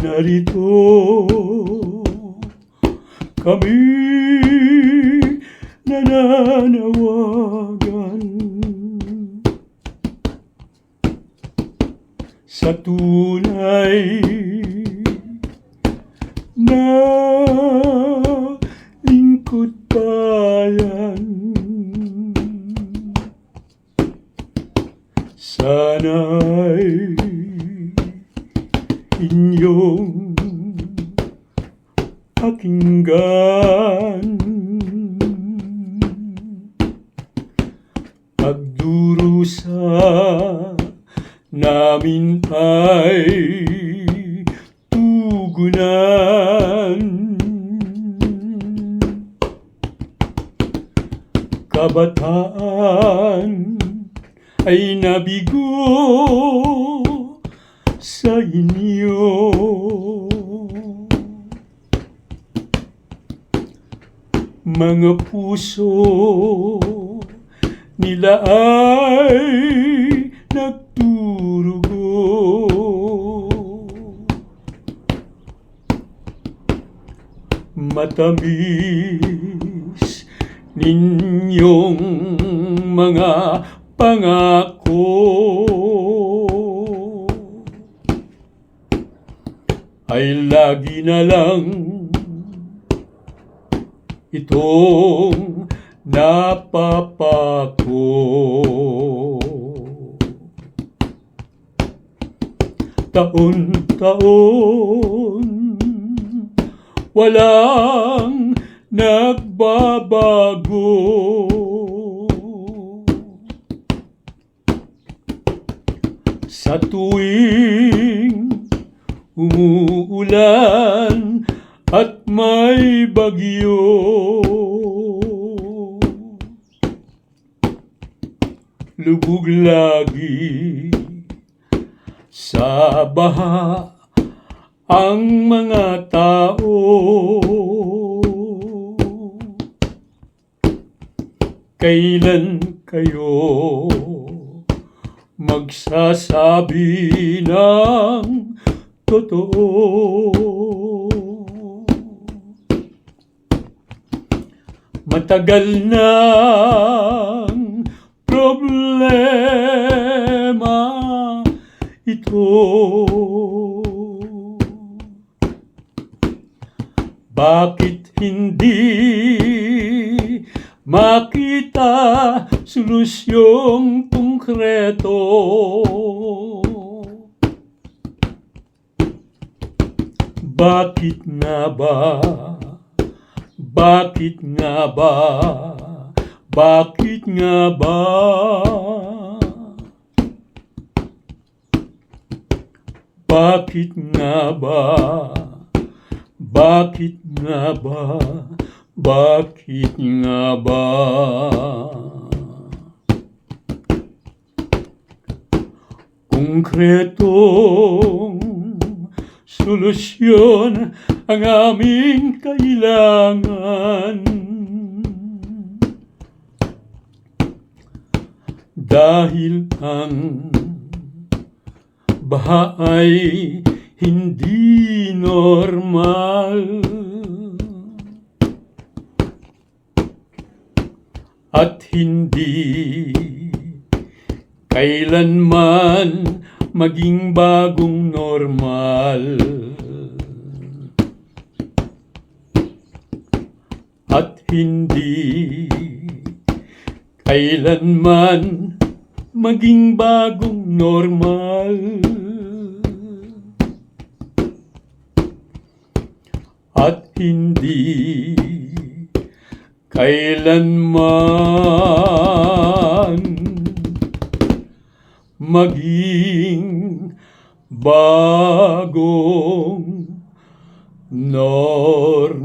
narito. Kami nananawagan sa tunay na inyong pakinggan. Pagdurusa namin ay tugunan. Kabataan ay nabigo sa inyo. Mga puso nila ay nagturugo. Matamis ninyong mga pangako ay lagi na lang itong napapako. Taon-taon walang nagbabago. Sa tuwing umuulan at may bagyo. Lubog lagi sa baha ang mga tao. Kailan kayo magsasabi ng totoo? Matagal ng problema ito. Bakit hindi makita solusyong konkreto? Bakit nga ba? Bakit nga ba? Bakit nga ba? Bakit nga ba? Bakit nga ba? Bakit nga ba? Konkretong solusyon ang aming kailangan. Dahil ang baha ay hindi normal at hindi kailanman maging bagong normal at hindi kailanman maging bagong normal at hindi kailanman maging bagong normal.